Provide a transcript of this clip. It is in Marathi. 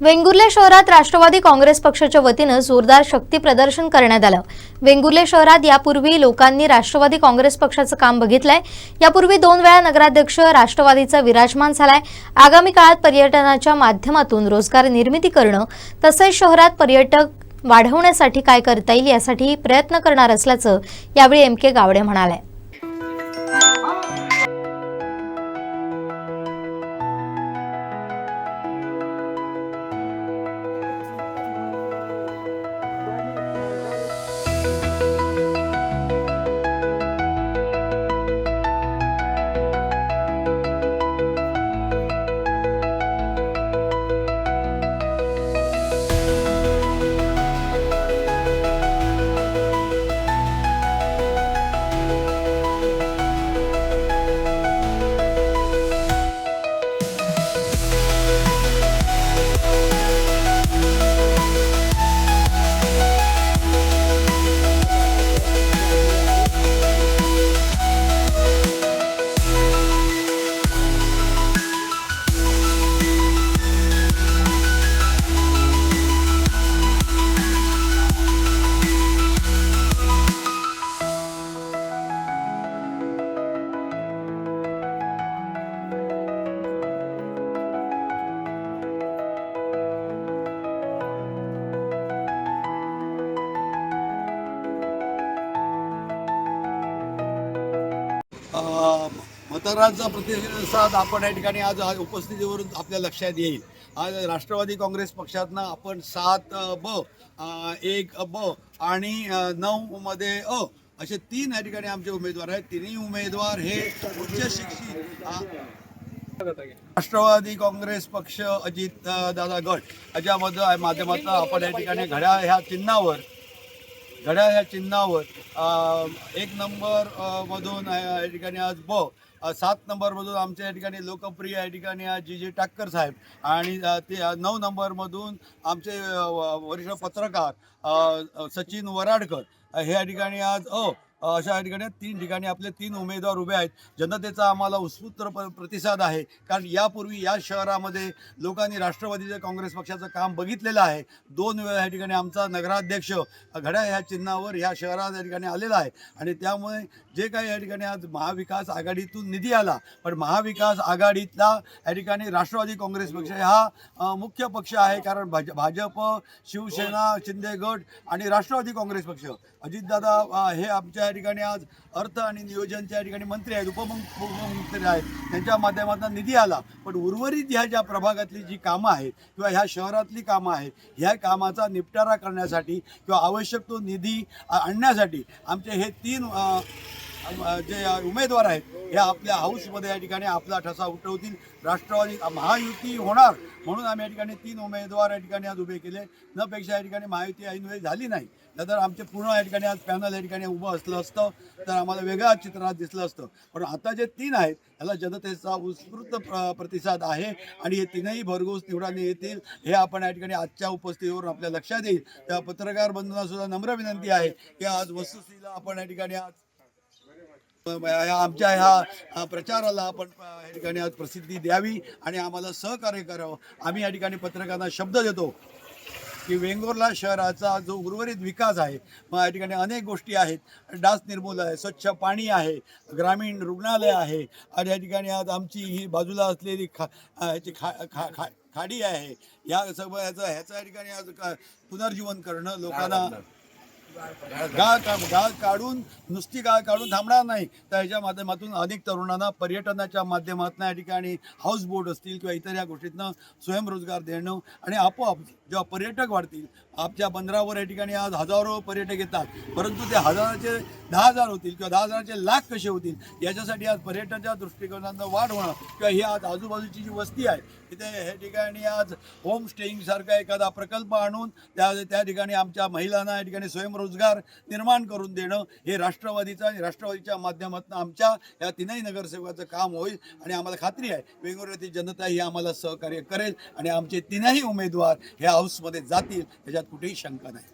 वेंगुर्ले शहरात राष्ट्रवादी काँग्रेस पक्षाच्या वतीनं जोरदार शक्ती प्रदर्शन करण्यात आलं. वेंगुर्ले शहरात यापूर्वी लोकांनी राष्ट्रवादी काँग्रेस पक्षाचं काम बघितलंय. यापूर्वी दोन वेळा नगराध्यक्ष राष्ट्रवादीचा विराजमान झालाय. आगामी काळात पर्यटनाच्या माध्यमातून रोजगार निर्मिती करणं तसेच शहरात पर्यटक वाढवण्यासाठी काय करता येईल यासाठी प्रयत्न करणार असल्याचं यावेळी एम के गावडे म्हणाले. मतदारांचा प्रतिसाद आपण या ठिकाणी आज आज उपस्थितीवरून आपल्या लक्षात येईल. आज राष्ट्रवादी काँग्रेस पक्षातनं आपण सात ब एक ब आणि नऊमध्ये नऊ मध्ये अ असे तीन या ठिकाणी आमचे उमेदवार आहेत. तिन्ही उमेदवार हे उच्च शिक्षित राष्ट्रवादी काँग्रेस पक्ष अजित दादा गट याच्यामध्ये माध्यमातून आपण या ठिकाणी घड्या ह्या चिन्हावर घड्याळ या चिन्हावर एक नंबर मधून या ठिकाणी आज ब सात नंबरमधून आमच्या या ठिकाणी लोकप्रिय या ठिकाणी आज जी जे टाक्कर साहेब आणि ते नऊ नंबरमधून आमचे व- वरिष्ठ पत्रकार सचिन वराडकर हे या ठिकाणी आज अ, अशा या ठिकाणी तीन ठिकाणी आपले तीन उमेदवार उभे आहेत. जनतेचा आम्हाला उत्स्फूर्त प- प्रतिसाद आहे. कारण यापूर्वी या शहरामध्ये लोकांनी राष्ट्रवादीच्या काँग्रेस पक्षाचं काम बघितलेलं आहे. दोन वेळा या ठिकाणी आमचा नगराध्यक्ष घड्याळ ह्या चिन्हावर ह्या शहरात या ठिकाणी आलेला आहे. आणि त्यामुळे जे काही या ठिकाणी आज महाविकास आघाडीतून निधी आला पण महाविकास आघाडीतला या ठिकाणी राष्ट्रवादी काँग्रेस पक्ष हा मुख्य पक्ष आहे. कारण भाज भाजप शिवसेना शिंदे गट आणि राष्ट्रवादी काँग्रेस पक्ष. अजितदादा हे आमच्या या ठिकाणी आज अर्थ आणि नियोजनच्या या ठिकाणी मंत्री आहेत उपमं उपमुख्यमंत्री आहेत. त्यांच्या माध्यमातून निधी आला. पण उर्वरित ह्या ज्या प्रभागातली जी कामं आहेत किंवा ह्या शहरातली कामं आहेत ह्या कामाचा निपटारा करण्यासाठी किंवा आवश्यक तो निधी आणण्यासाठी आमचे हे तीन जे उमेदवार आहेत हे आपल्या हाऊसमध्ये या ठिकाणी आपला ठसा उठवतील. राष्ट्रवादी महायुती होणार म्हणून आम्ही या ठिकाणी तीन उमेदवार या ठिकाणी आज उभे केले. न पेक्षा या ठिकाणी महायुती ऐनवेळी झाली नाही. नंतर आमचे पूर्ण या ठिकाणी आज पॅनल या ठिकाणी उभं असलं असतं. तर आम्हाला वेगळ्या चित्रात दिसलं असतं. पण आता जे तीन आहेत त्याला जनतेचा उत्स्फूर्त प्र- प्रतिसाद आहे आणि हे तीनही भरघोस निवडाने येतील. हे आपण या ठिकाणी आजच्या उपस्थितीवरून आपल्या लक्षात येईल. त्या पत्रकार बंधूंना सुद्धा नम्र विनंती आहे की आज वस्तुस्थितीला आपण या ठिकाणी आज आमच्या ह्या प्रचाराला आपण या ठिकाणी आज प्रसिद्धी द्यावी आणि आम्हाला सहकार्य करावं. आम्ही या ठिकाणी पत्रकारांना शब्द देतो की वेंगुर्ला शहराचा जो उर्वरित विकास आहे मग या ठिकाणी अनेक गोष्टी आहेत. डास निर्मूलन आहे स्वच्छ पाणी आहे ग्रामीण रुग्णालय आहे आणि या ठिकाणी आज आमची ही बाजूला असलेली खा ह्याची खा खा खा खाडी आहे. या सगळं ह्याचं ह्याचं या ठिकाणी आज का- पुनर्जीवन करणं लोकांना गाळ गाळ काढून नुसती गाळ काढून थांबणार नाही. तर ह्याच्या माध्यमातून अनेक तरुणांना पर्यटनाच्या माध्यमातून या ठिकाणी हाऊस बोट असतील किंवा इतर या गोष्टीतनं स्वयंरोजगार देणं आणि आपोआप जेव्हा पर्यटक वाढतील आमच्या बंदरावर या ठिकाणी आज हजारो पर्यटक येतात. परंतु ते हजाराचे दहा हजार होतील किंवा दहा हजाराचे लाख कसे होतील याच्यासाठी आज पर्यटनाच्या दृष्टिकोनानं वाढ होणं किंवा ही आज आजूबाजूची जी वस्ती आहे तिथे हे ठिकाणी आज होम स्टेईंगसारखा एखादा प्रकल्प आणून त्या त्या ठिकाणी आमच्या महिलांना या ठिकाणी स्वयंरोजगार रोजगार निर्माण करून देणं हे राष्ट्रवादीचं आणि राष्ट्रवादीच्या माध्यमातून आमच्या या तीनही नगरसेवकाचं काम होईल आणि आम्हाला खात्री आहे वेगवेगळ्या जनता ही आम्हाला सहकार्य करेल आणि आमचे तीनही उमेदवार ह्या हाऊसमध्ये जातील त्याच्यात कुठेही शंका नाही.